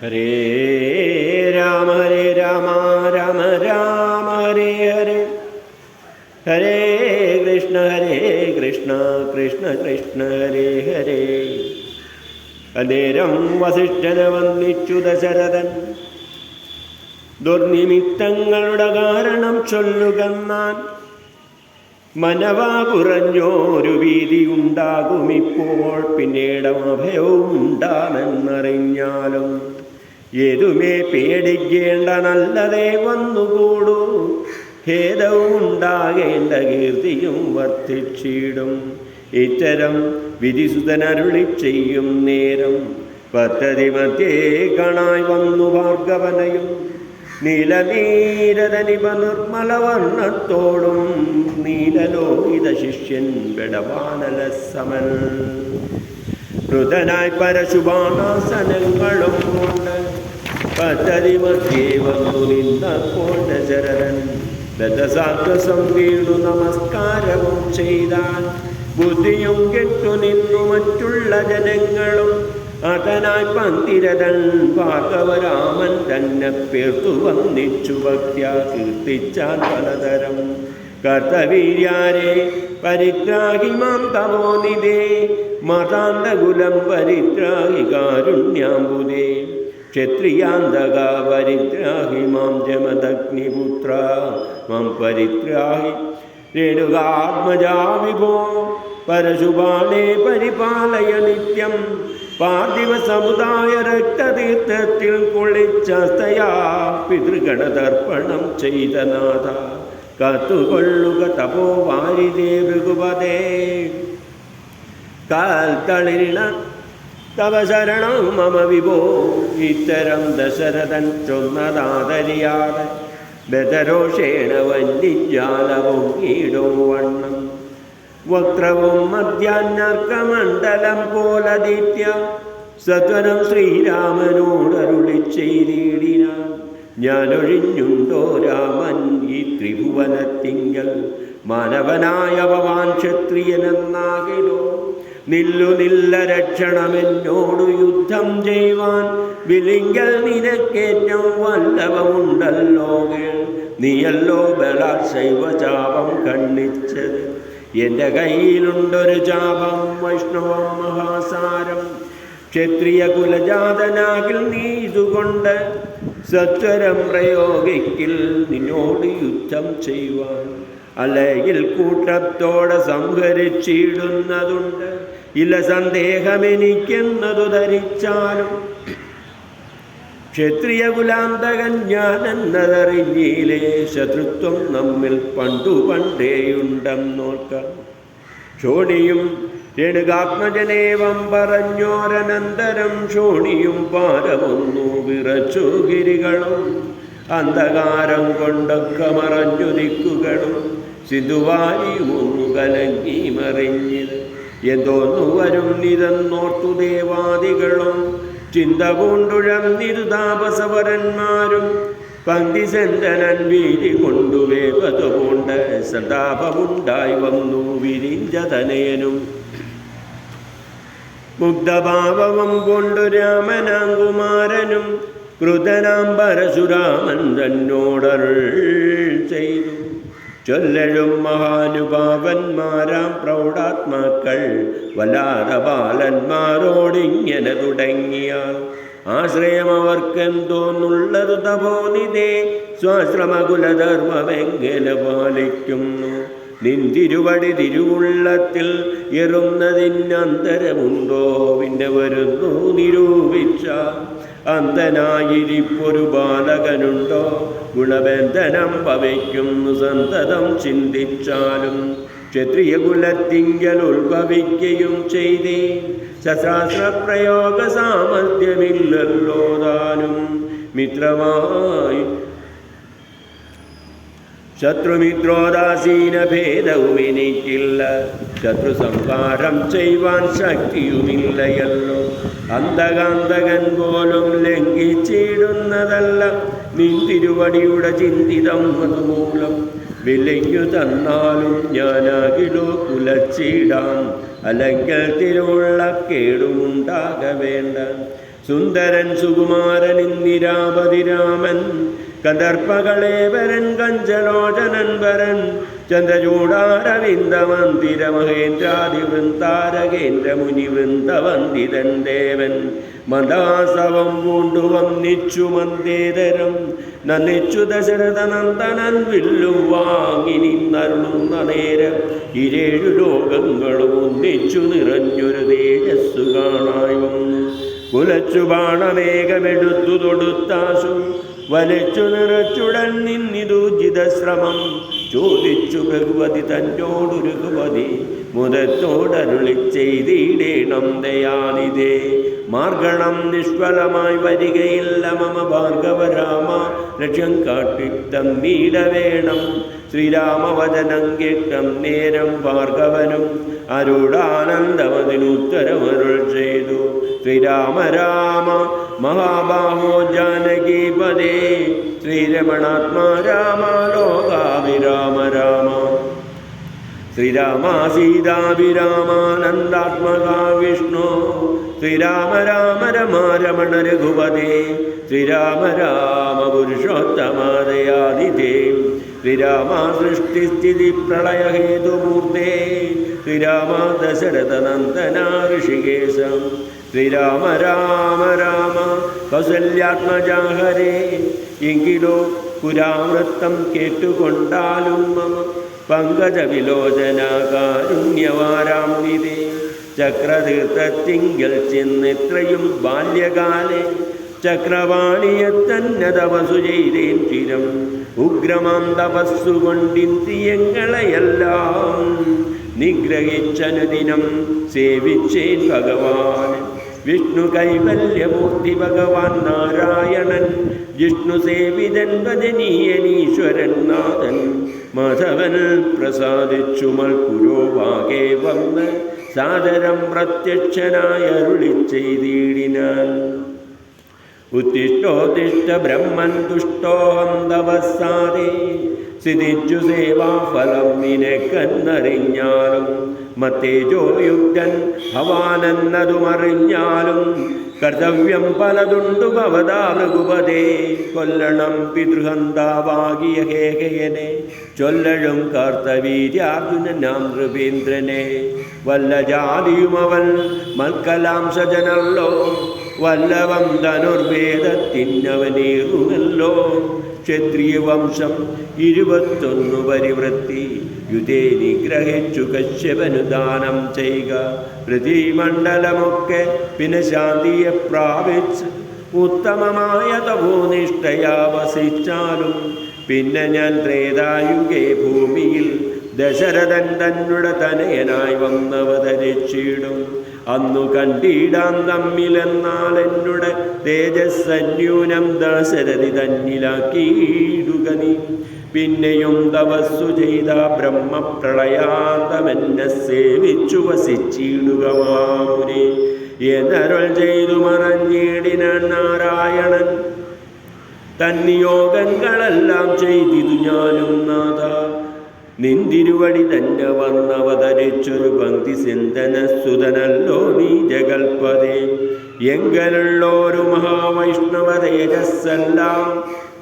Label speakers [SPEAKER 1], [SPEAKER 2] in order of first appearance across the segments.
[SPEAKER 1] ഹരേ രാമ ഹരേ രാമ രാമ രാമ ഹരേ ഹരേ. ഹരേ കൃഷ്ണ ഹരേ കൃഷ്ണ കൃഷ്ണ കൃഷ്ണ ഹരേ ഹരേ. അനേരം വസിഷ്ഠനെ വന്നിച്ചു ദശരഥൻ. ദുർനിമിത്തങ്ങളുടെ കാരണം ചൊല്ലുകന്നാൻ മനവാ കുറഞ്ഞോരു വീതി ഉണ്ടാകുമിപ്പോൾ പിന്നീട് അഭയവും ഉണ്ടാമെന്നറിഞ്ഞാലും ഏതുമേ പേടിക്കേണ്ട നല്ലതേ വന്നുകൂടൂ. ഖേദവും ഉണ്ടാകേണ്ട കീർത്തിയും വർദ്ധിച്ചിടും. ഇത്തരം വിധിസുതനരുളി ചെയ്യും നേരം. പദ്ധതി മധ്യേ കണായി വന്നു ഭാർഗവനയും. നീലനീരതനിപ നിർമ്മലവർണത്തോടും നീലലോഹിത ശിഷ്യൻ ബെടവാനല സമൻ. മൃതനായി പരശുബാണാസനങ്ങളും കൊണ്ട് പദ്ധതി മധ്യേ വീണു നമസ്കാരവും ചെയ്താൽ ബുദ്ധിയും കെട്ടു നിന്നു മറ്റുള്ള ജനങ്ങളും. അതനായി പന്തിരതൻ ഭാഗവരാമൻ തന്നെ പേർത്തു വന്നിച്ചു ഭക്യ കീർത്തിച്ചാൽ പലതരം. കർത്തവീര്യാരെ പരിഗ്രാഹിമാം തമോനിതേ മതാന്തകുലം പരിഗ്രാഹി കാരുണ്യാംബുദേ ക്ഷത്രിയാന്തക പരിത്രാഹി മാം ജമദഗ്നിപുത്ര മാം പരിത്രാഹി. രേണുകാത്മജാ വിഭോ പരശുപാണേ പരിപാലയ നിത്യം. പാർത്ഥിവ സമുദായ രക്തതീർത്ഥത്തിൽ കുളിച്ചസ്തയാ പിതൃഗണതർപ്പണം ചെയ്ത നാഥ. കാത്തുകൊള്ളുക തപോ വാരിതേ ഭൃഗുപതേ കാൽത്തളിരിണ തവ ശരണം മമ വിഭോ. ഇത്തരം ദശരഥൻ ചൊന്നതാതരിയാതെ ബദരോഷേണ വന്യജാലവും ഈടും വണ്ണം. വക്രവും മധ്യാന്നർക്കമണ്ഡലം പോലദീത്യ. സത്വരം ശ്രീരാമനോടരുളി ചെയ്തിടിനാൻ ഞാനൊഴിഞ്ഞുണ്ടോ രാമൻ ഈ ത്രിഭുവനത്തിങ്കൽ? മാനവനായ ഭവാൻ ക്ഷത്രിയനെന്നാകിലോ നില്ലു നില്ല രക്ഷണമെന്നോടു യുദ്ധം ചെയ്യുവാൻ. വിലിങ്കൽ നിനക്കേറ്റം വല്ലവമുണ്ടല്ലോ നീയല്ലോ ബലാശൈവ ചാപം കണ്ണിച്ചത് എന്റെ കയ്യിലുണ്ടൊരു ചാപം വൈഷ്ണവം മഹാസാരം. ക്ഷത്രിയ കുലജാതനാകിൽ നീ ഇതുകൊണ്ട് സത്വരം പ്രയോഗിക്കിൽ നിന്നോട് യുദ്ധം ചെയ്യുവാൻ. അല്ലെങ്കിൽ കൂട്ടത്തോടെ സംഹരിച്ചിടുന്നതുണ്ട്. ഇല്ല സന്ദേഹമെനിക്കെന്നതു ധരിച്ചാലും ക്ഷത്രിയ കുലാന്തകൻ ഞാനെന്നതറിഞ്ഞില്ലേ ശത്രുത്വം നമ്മിൽ പണ്ടു പണ്ടേയുണ്ടെന്നോർക്കാം. ഷോണിയും രേണുകാത്മജനേവം പറഞ്ഞോരനന്തരം ഷോണിയും പാരമൊന്നു വിറച്ചു ഗിരികളും അന്ധകാരം കൊണ്ടൊക്കെ മറഞ്ഞു ദിക്കുകളും സിന്ധുവാരിയുമൊന്നു കലങ്ങി മറിഞ്ഞത്. എന്തോന്നു വരും നിതെന്നോർത്തു ദേവാദികളും? ചിന്ത കൊണ്ടുഴന്നിരു താപസവരന്മാരും. ചന്ദനൻ വീതി കൊണ്ടുവേപതുകൊണ്ട് സന്താപമുണ്ടായി വന്നു വിരിഞ്ചതനയനും മുഗ്ധഭാവം കൊണ്ടു രാമനാകുമാരനും കൃതനാം പരശുരാമൻ തന്നോടരുൾ ചെയ്തു. ചൊല്ലഴും മഹാനുഭാവന്മാരാം പ്രൗഢാത്മാക്കൾ വല്ലാതെ ബാലന്മാരോടിങ്ങനെ തുടങ്ങിയാൽ. ആശ്രയം അവർക്കെന്തോന്നുള്ളത് തപോനിതേ സ്വാശ്രമകുലധർമ്മമെങ്ങനെ പാലിക്കുന്നു? നിന്തിരുവടി തിരുവുള്ളത്തിൽ എറുന്നതിനന്തരമുണ്ടോ? പിന്നെ വരുന്നു നിരൂപിച്ച അന്ധനായിരിപ്പൊരു ബാലകനുണ്ടോ? ഗുണബന്ധനം ഭവിക്കുന്നു സന്തതം ചിന്തിച്ചാലും ക്ഷത്രിയ കുലത്തിങ്കൽ ഉത്ഭവിക്കുകയും ചെയ്തേ. ശസ്ത്രാസ്ത്ര പ്രയോഗ സാമർഥ്യമില്ലല്ലോ താനും. മിത്രമായി ശത്രുമിത്രോദാസീന ഭേദവും ശത്രു സംഹാരം ചെയ്യുവാൻ ശക്തിയുമില്ലയല്ലോ. അന്തകാന്തകൻ പോലും ലംഘിച്ചിടുന്നതല്ല. നിൻ തിരുവടിയുടെ ചിന്തിതം അതുമൂലം വിലയ്ക്കു തന്നാലും ഞാനാകിലോ കുലച്ചിടാം. അല്ലെങ്കിൽ തിരുവുള്ള കേടുമുണ്ടാക വേണ്ട സുന്ദരൻ സുകുമാരൻ ഇന്ദിരാപതി രാമൻ കദർപ്പകളേവരൻ കഞ്ചലോചനൻ വരൻ ചന്ദ്രചൂടാരവിന്ദമന്ദിര മഹേന്ദ്രാതിവൃന്താരകേന്ദ്ര മുനിവൃന്ദവന്ദിതൻ ദേവൻ. മന്ദാസവം പൂണ്ടു വന്നിച്ചു മന്ദേതരം നന്നിച്ചു ദശരഥനന്ദനൻ വില്ലു വാങ്ങി നിന്നരുളുന്ന നേരം. ഇരേഴു ലോകങ്ങളും ഒന്നിച്ചു നിറഞ്ഞൊരു തേജസ്സു കാണായും. കുലച്ചു ബാണമേഘമെടുത്തു തൊടുത്താശു വലിച്ചു നിറച്ചുടൻ നിന്നിതൂജിത ശ്രമം ചോദിച്ചു ഭഗവതി തന്നോടു രഘുപതി മുതത്തോടരുളി ചെയ്തിടേണം ദയാനിതേ മാർഗണം നിഷ്ഫലമായി വരികയില്ല മമ ഭാർഗവരാമ ലക്ഷ്യം കാട്ടിത്തം നീട വേണം ശ്രീരാമവചനം കേട്ടം നേരം ഭാർഗവനും. അരുടാനന്ദമതിനുത്തരമരുൾ ചെയ്തു. ശ്രീരാമ രാമ മഹാബാഹോ ജാനകീപദേ ശ്രീരമണാത്മാ രാമ ലോകാഭിരാമ രാമ. ശ്രീരാമ സീതാഭിരാമാനന്ദാത്മക വിഷ്ണു ശ്രീരാമ രാമ രമ രമണ രഘുപതി ശ്രീരാമ രാമ പുരുഷോത്തമദയാദിതേ ശ്രീരാമ സൃഷ്ടിസ്ഥിതി പ്രളയഹേതുമൂർത്തേ ശ്രീരാമ ദശരഥനന്ദന ഋഷികേശം ശ്രീരാമ രാമ രാമ കൗസല്യാത്മജാഹരേ. എങ്കിലോ പുരാവൃത്തം കേട്ടുകൊണ്ടാലും മമ പങ്കജവിലോചന കാരുണ്യവാരാം നിധേ ചക്രതീർത്ഥത്തിങ്കൽ ചെന്നെത്രയും ബാല്യകാലെ. ചക്രവാണിയെ തപസ്സു ചെയ്തേൻ ചിരം. ഉഗ്രമാം തപസ്സു കൊണ്ടിന്ദ്രിയങ്ങളെയെല്ലാം നിഗ്രഹിച്ചനുദിനം സേവിച്ചേൻ ഭഗവാൻ വിഷ്ണു കൈവല്യമൂർത്തി ഭഗവാൻ നാരായണൻ ജിഷ്ണു സേവിതൻ ഭജനീയനീശ്വരൻ നാഥൻ. മാധവൻ പ്രസാദിച്ചു മൽപുരോഭാഗേ വന്ന് സാദരം പ്രത്യക്ഷനായ അരുളി ഉത്തിഷ്ടോത്തിഷ്ട ബ്രഹ്മൻ തപസ്സാദേ സിദ്ധിച്ചു സേവാഫലം നിനക്കെന്നറിഞ്ഞാലും മത്തേജോയുക്തൻ ഭവാനെന്നതുമറിഞ്ഞാലും കർത്തവ്യം പലതുണ്ടു ഭവതാ കൊല്ലണം പിതൃഹന്താവാകിയ ഹേഹയനെ ചൊല്ലഴും കാർത്തവീര്യാർജുനനാം നൃപേന്ദ്രനെ. വല്ല ജാതിയുമവൻ മൽക്കലാംശജനല്ലോ. വല്ലവം ധനുർവേദത്തിന്നവനേറുമല്ലോ. ക്ഷത്രിയ വംശം ഇരുപത്തൊന്നു പരിവൃത്തി. യുധേ നിഗ്രഹിച്ചു കശ്യപനു ദാനം ചെയ്യുക പൃഥ്വിമണ്ഡലമൊക്കെ പിന്നെ ശാന്തിയെ പ്രാപിച്ച് ഉത്തമമായ തഭൂനിഷ്ഠയാവസിച്ചാലും പിന്നെ ഞാൻ ത്രേതായുഗേ ഭൂമിയിൽ ദശരഥൻ തന്നുടെ തനയനായി വന്നവതരിച്ചിടും. അന്നു കണ്ടിടാം തമ്മിലെന്നാൽ എന്നുടെ തേജസ്സന്യൂനം ദാശരഥി തന്നിലാക്കിയിടുക നീ. പിന്നെയും തപസ്സു ചെയ്ത ബ്രഹ്മപ്രളയാന്തമെന്നെ സേവിച്ചു വസിച്ചിടുക മാമുനെ. എന്നരുൾ ചെയ്തു മറഞ്ഞിടിന നാരായണൻ. തന്നിയോഗങ്ങളെല്ലാം ചെയ്തിതു ഞാനും നാഥ. നിന്തിരുവടി തന്നെ വന്നവതരിച്ചൊരു പങ്ക്തി സിന്തന സുതനല്ലോ നീ ജഗൽപതേ. എങ്കലുള്ളോരു മഹാവൈഷ്ണവ തേജസ്സെല്ലാം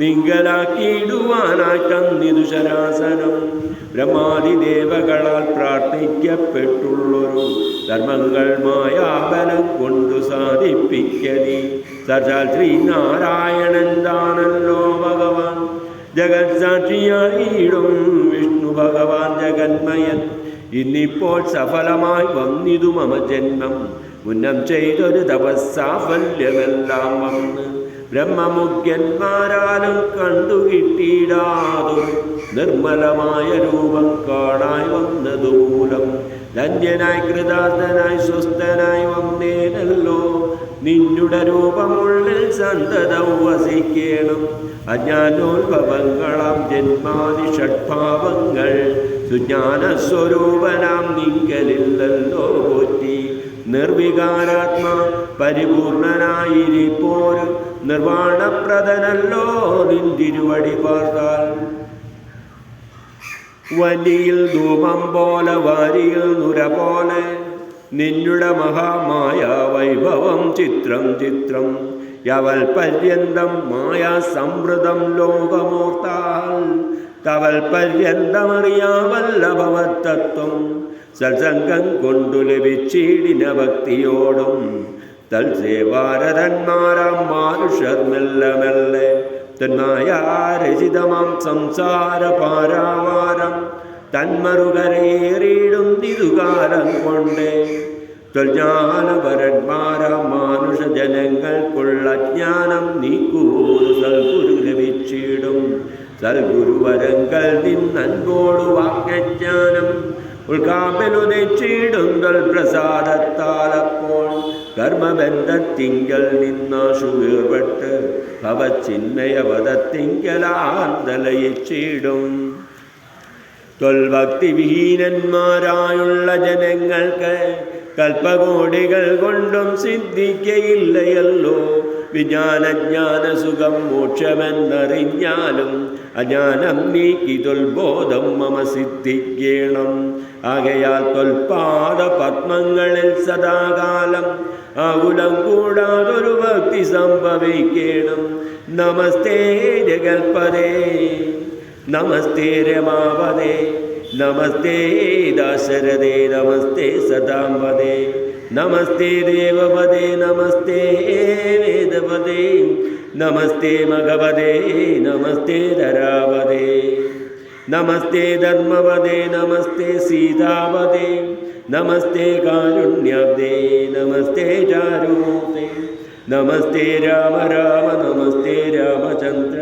[SPEAKER 1] നിങ്കലാക്കിയിടുവാനായി തന്നിതു ശരാസനം. ബ്രഹ്മാതിദേവകളാൽ പ്രാർത്ഥിക്കപ്പെട്ടുള്ളൊരു ധർമ്മങ്ങൾ മായാബലം കൊണ്ടു സാധിപ്പിക്കതി. സാക്ഷാൽ ശ്രീനാരായണൻ താണല്ലോ ഭഗവാൻ. ജഗത് ഭഗവാൻ ജഗന്മയൻ. ഇന്നിപ്പോൾ സഫലമായി വന്നിതു മമ ജന്മം. ഉന്നം ചെയ്തൊരു തപസ്സാഫല്യമെല്ലാം വന്ന് ബ്രഹ്മമുഖ്യന്മാരാലും കണ്ടു നിർമ്മലമായ രൂപം കാണായി വന്നതുമൂലം ധന്യനായി കൃതാർത്ഥനായി സ്വസ്ഥനായി വന്നേനല്ലോ. നിന്നുടെ രൂപമുള്ളിൽ സന്തതം വസിക്കണം അജ്ഞാനോത്ഭവങ്ങളാം ജന്മാതി ഷഡ്ഭാവങ്ങൾ സുജ്ഞാന സ്വരൂപനാം നിങ്കലില്ലല്ലോ പോറ്റി. നിർവികാരാത്മാ പരിപൂർണനായിരിപ്പോരും നിർവാണപ്രദനല്ലോ നിന്തിരുവടി പാർത്താൽ. വലിയിൽ ധൂമം പോലെ വാരിയിൽ നുര പോലെ നിന്നുടെ മഹാമായ വൈഭവം ചിത്രം ചിത്രം യവൽ പര്യന്തം മായ സമൃതം ലോകമോർത്താൽ തവൽ പര്യന്തമറിയാവല്ലഭവത്തത്വം സത്സംഗം കൊണ്ടു ലഭിച്ചിടിന ഭക്തിയോടും തൽസേവാരതന്മാരാം മാനുഷർ മെല്ലെ മെല്ലെ തന്മായാരചിതമാം സംസാര പാരാവാരം തന്മറുകരേറിയിടും തിരുകാലം കൊണ്ടേ ജ്ഞാനപരന്മാരാം മാനുഷ ജനങ്ങൾക്കുള്ള ജ്ഞാനം നീക്കൂരു സൽഗുരു ലഭിച്ചിടും സൽഗുരുവരങ്ങൾ നിന്നൻപോടു വാക്യജ്ഞാനം ഉൾക്കാമ്പലുദച്ചിടുങ്കൽ പ്രസാദത്താലപ്പോൾ കർമ്മബന്ധത്തിങ്കൽ നിന്നാശു വേർപെട്ട് തൊൽഭക്തിവിഹീനന്മാരായുള്ള ജനങ്ങൾക്ക് കൽപ്പകോടികൾ കൊണ്ടും സിദ്ധിക്കയില്ലയല്ലോ. വിജ്ഞാനജ്ഞാന സുഖം മോക്ഷമെന്നറിഞ്ഞാലും അജ്ഞാനം നീക്കി തൊൽബോധം മമ സിദ്ധിക്കണം. ആകയാൽ തൊൽപാദ പത്മങ്ങളിൽ സദാകാലം ആകുലം കൂടാതൊരു ഭക്തി സംഭവിക്കണം. നമസ്തേ ജഗൽപദേ നമസ്തേ രമാവതേ നമസ്തേ ദാശരഥേ നമസ്തേ സദാംബദേ നമസ്തേ ദേവപദേ നമസ്തേ വേദപദേ നമസ്തേ മഗവദേ നമസ്തേ ധരാവതേ നമസ്തേ ധർമ്മവദേ നമസ്തേ സീതാവതേ നമസ്തേ കാരുണ്യവദേ നമസ്തേ ചാരുമൂർത്തേ നമസ്തേ രാമ രാമ നമസ്തേ രാമചന്ദ്ര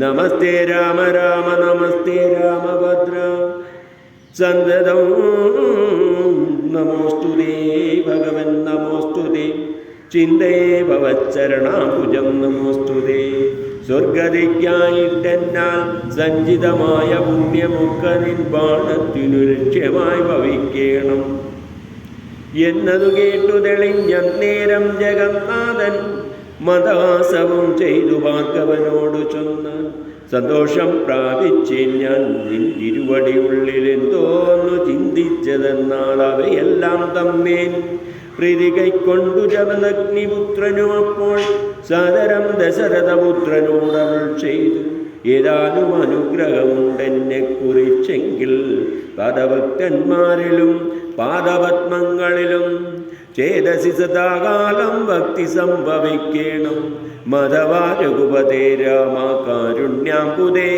[SPEAKER 1] നമസ്തേ രാമ രാമ നമസ്തേ രാമഭദ്ര സന്തതം നമോസ്തു ഭഗവൻ നമോസ്തു ചിന്തേ ഭവച്ചരണാഭുജം നമോസ്തു സ്വർഗതിക്കായിട്ടെന്നാൽ സഞ്ചിതമായ പുണ്യമൊക്കെ നിൻപാണത്തിനു ലക്ഷ്യമായി ഭവിക്കണം. എന്നതു കേട്ടു തെളിഞ്ഞ നേരം ജഗന്നാഥൻ മതവാസവും ചെയ്തു ഭാർഗവനോട് ചൊന്ന്. സന്തോഷം പ്രാപിച്ചേ ഞാൻ നിന്തിരുവടി ഉള്ളിലെന്തോന്നു ചിന്തിച്ചതെന്നാൽ അവയെല്ലാം തമ്മേൻ പ്രീതി കൈക്കൊണ്ടു ജപലഗ്നിപുത്രനും അപ്പോൾ സദരം ദശരഥപുത്രനോടരുൾ ചെയ്തു. ഏതാനും അനുഗ്രഹമുണ്ടെന്നെ കുറിച്ചെങ്കിൽ പദഭക്തന്മാരിലും പാദപത്മങ്ങളിലും ചേതസി സദാകാലം ഭക്തി സംഭവിക്കണം. മധവാരഘുപതേ രാമ കാരുണ്യാംബുദേ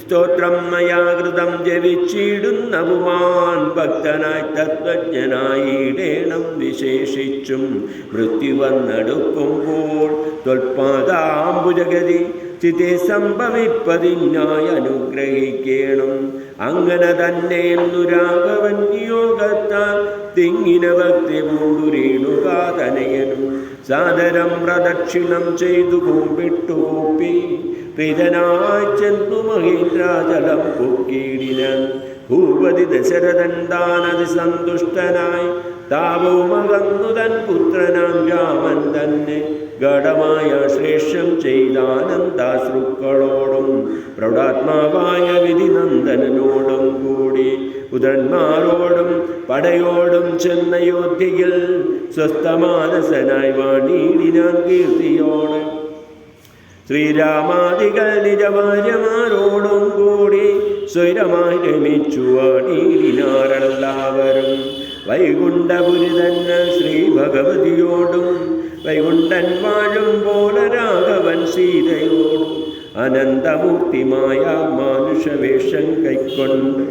[SPEAKER 1] സ്തോത്രം മയാകൃതം ജപിച്ചിടുന്ന പുമാൻ ഭക്തനായി തത്വജ്ഞനായിടേണം വിശേഷിച്ചും. മൃത്യു വന്നെടുക്കുമ്പോൾ തൊൽപാദാംബുജഗതി ചിതേ സംഭവിപ്പതിനായി അനുഗ്രഹിക്കണം. അങ്ങനെ തന്നെ എന്നു രാഘവൻ യോഗത്താൽ തിങ്ങിന ഭക്തി പൂണ്ടുരീണുകാതനയനും സാദരം പ്രദക്ഷിണം ചെയ്തു കൂമ്പിട്ടു കൂപ്പി. പ്രീതനായി ചെന്നു മഹേന്ദ്രാചലം പൊക്കീടിനൻ ഭൂപതി ദശരഥൻ താനതി സന്തുഷ്ടനായി. താപവുമകന്നു തൻ പുത്രനാം രാമൻ തന്നെ. ഗഢമായ ശ്രേഷ്ഠം ചെയ്താനന്ദാശ്രുക്കളോടും പ്രൗഢാത്മാവായ വിധിനന്ദനോടും കൂടി പുത്രന്മാരോടും പടയോടും ചെന്ന യോദ്ധയിൽ സ്വസ്ഥമാനസനായി വാണീടിനാൻ കീർത്തിയോട്. ശ്രീരാമാദികൾ നിജഭാര്യമാരോടും കൂടി സ്വൈരമായി രമിച്ചു വാണീടിനാരെല്ലാവരും വൈകുണ്ഠപുരി തന്നെ ശ്രീ ഭഗവതിയോടും വൈകുണ്ഠൻ വാഴും പോലെ രാഘവൻ സീതയോടും അനന്തമൂർത്തിമായ മാനുഷവേഷം കൈക്കൊണ്ട്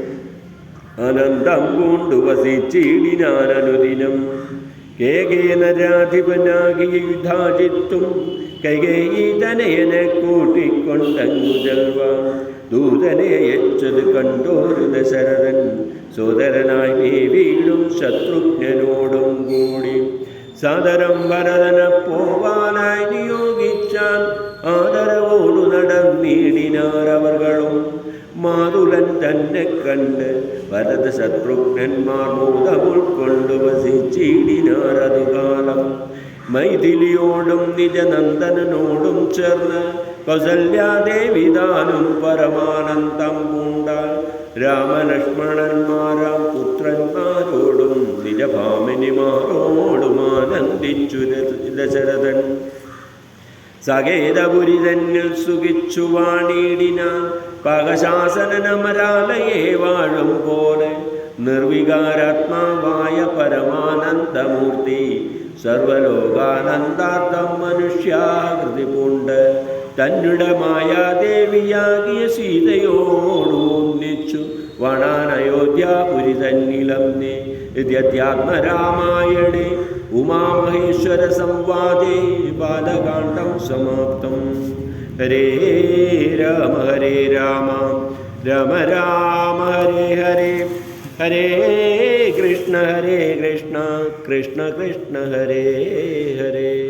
[SPEAKER 1] അനന്തം കൊണ്ടു വസിച്ചിടിനാനനുദിനം കേകേനരാധിപനാകിയ യുദ്ധാജിത്തും കൈകേയി തനയനെ കൂട്ടിക്കൊണ്ടങ്ങു ചെൽവാൻ കണ്ടോരു ദശരഥൻ. സോദരനായി വീടും ശത്രുഘ്നനോടും കൂടി. സാദരം വരദന പോവാനായി നിയോഗിച്ചാൽ ആദരവോടു നടന്നീടിനാർ അവർകളും മാതുലൻ തന്നെ കണ്ട് ഭരത ശത്രുഘ്നന്മാർ മൂതം ഉൾക്കൊണ്ടു വസിച്ചിടിനാർ അതുകാലം. മൈഥിലിയോടും നിജനന്ദനോടും ചേർന്ന് കൗസല്യാദേവിതാനും പരമാനന്ദം പൂണ്ടാൽ രാമലക്ഷ്മണന്മാരാം പുത്രന്മാരോടും നിജഭാമിനിമാരോടും ആനന്ദിച്ചു ദശരഥൻ. സകേതപുരി തന്നിൽ സുഖിച്ചു വാണിടിനാൻ പകശാസനമരാലയെ വാഴും പോലെ നിർവികാരാത്മാവായ പരമാനന്ദമൂർത്തി സർവലോകാനന്ദാർത്ഥം മനുഷ്യാകൃതി പൂണ്ട് തന്നുടെ മായാദേവിയാകിയ സീതയോട് ഒന്നിച്ചു വണാൻ അയോധ്യാപുരി തന്നിലം നീ. ഇത്യധ്യാത്മരാമായണേ ഉമാമഹേശ്വര സംവാദേ ബാലകാണ്ഡം സമാപ്തം. ഹരേ രാമ ഹരേ രാമ രാമ രാമ ഹരേ ഹരേ. ഹരേ കൃഷ്ണ ഹരേ കൃഷ്ണ കൃഷ്ണ കൃഷ്ണ ഹരേ ഹരേ.